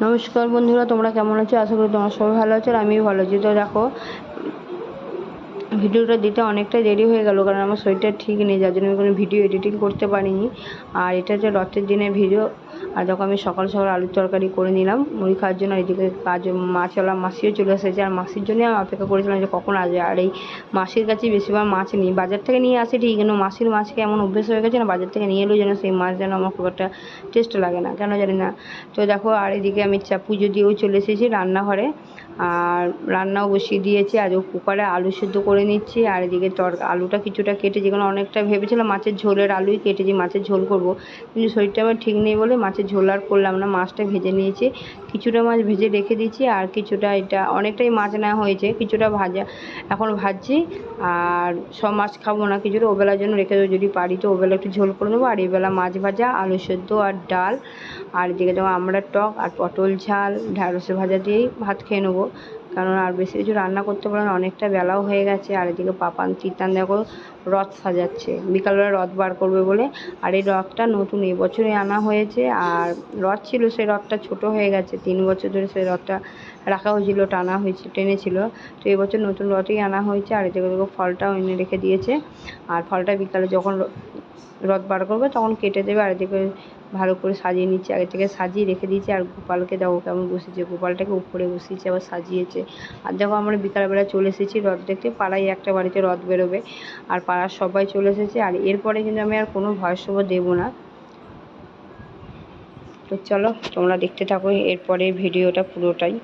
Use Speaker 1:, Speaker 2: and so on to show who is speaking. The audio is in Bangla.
Speaker 1: নমস্কার বন্ধুরা, তোমরা কেমন আছো? আশা করি তোমার সবাই ভালো আছো আর আমিও ভালো আছি। তো দেখো ভিডিওটা দিতে অনেকটা দেরি হয়ে গেল, কারণ আমার শরীরটা ঠিক নেই, যার জন্য আমি কোনো ভিডিও এডিটিং করতে পারিনি। আর এটা হচ্ছে রথের দিনের ভিডিও, আর যখন আমি সকাল সকাল আলুর তরকারি করে নিলাম, মুড়ি খাওয়ার জন্য এদিকে কাজ, মাছওয়ালা মাসিও চলে এসেছে, আর মাসির জন্যই আমি অপেক্ষা করেছিলাম যে কখন আসবে, আর এই মাসির কাছে বেশিরভাগ মাছ নিই। বাজার থেকে নিয়ে আসি ঠিক কিন্তু মাসির মাছকে এমন অভ্যেস হয়ে গেছে না, বাজার থেকে নিয়ে এলেও যেন সেই মাছ যেন আমার খুব একটা টেস্ট লাগে না, কেন জানি না। তো দেখো, আর এদিকে আমি চা, পুজো দিয়েও চলে এসেছি রান্নাঘরে। আর রান্নাও বসিয়ে দিয়েছি। আর ও কুকারে আলু সেদ্ধ করে নিচ্ছি। আর এদিকে তর, আলুটা কিছুটা কেটে যেগুলো অনেকটা ভেবেছিলাম মাছের ঝোলের আলুই কেটেছি, মাছের ঝোল করব। কিন্তু শরীরটা আমার ঠিক নেই বলে মাছের ঝোল আর করলাম না। মাছটা ভেজে নিয়েছি। কিছুটা মাছ ভেজে রেখে দিয়েছি। আর কিছুটা এটা অনেকটাই মাছ নেওয়া হয়েছে। কিছুটা ভাজা এখন ভাজছি। আর সব মাছ খাব না কিছুটা। ওবেলার জন্য রেখে দেবো। যদি পারি তো ওবেলা একটু ঝোল করে নেব। আর এবেলা মাছ ভাজা, আলু সেদ্ধ আর ডাল। আর এদিকে যেমন আমড়ার টক আর পটল ঝাল ঢ্যাঁড়সে ভাজা দিয়েই ভাত খেয়ে নেব। কারণ আর বেশি কিছু রান্না করতে পারব না, অনেকটা বেলাও হয়ে গেছে, আর এদিকে পাপান তিতান দেখো রথ সাজাচ্ছে। বিকালবেলা রথ বার করবে বলে। আর এই রথটা নতুন এই আনা হয়েছে, আর রথ ছিল, সেই রথটা ছোট হয়ে গেছে, তিন বছর ধরে সেই রথটা রাখা হয়েছিল, টানা হয়েছে, টেনেছিল। তো এবছর নতুন রথই আনা হয়েছে, আর এদিকে দেখো ফলটাও এনে রেখে দিয়েছে। আর ফলটা বিকালে যখন রথ বার করবে, তখন কেটে দেবে আর এদিকে ভালো করে সাজিয়ে নিচ্ছে, আগে থেকে সাজিয়ে রেখে দিয়েছে আর গোপালকে দেখো কেমন বসেছে, গোপালটাকে উপরে বসিয়েছে, আবার সাজিয়েছে। আর দেখো আমরা বিকালবেলা চলে এসেছি রথ দেখতে, পাড়ায় একটা বাড়িতে রথ বেরোবে আর পাড়ার সবাই চলে এসেছে আর এরপরে কিন্তু আমি আর কোনো ভয়েস ওভার দেবো না। তো চলো, তোমরা দেখতে থাকো, এরপরে ভিডিওটা পুরোটাই।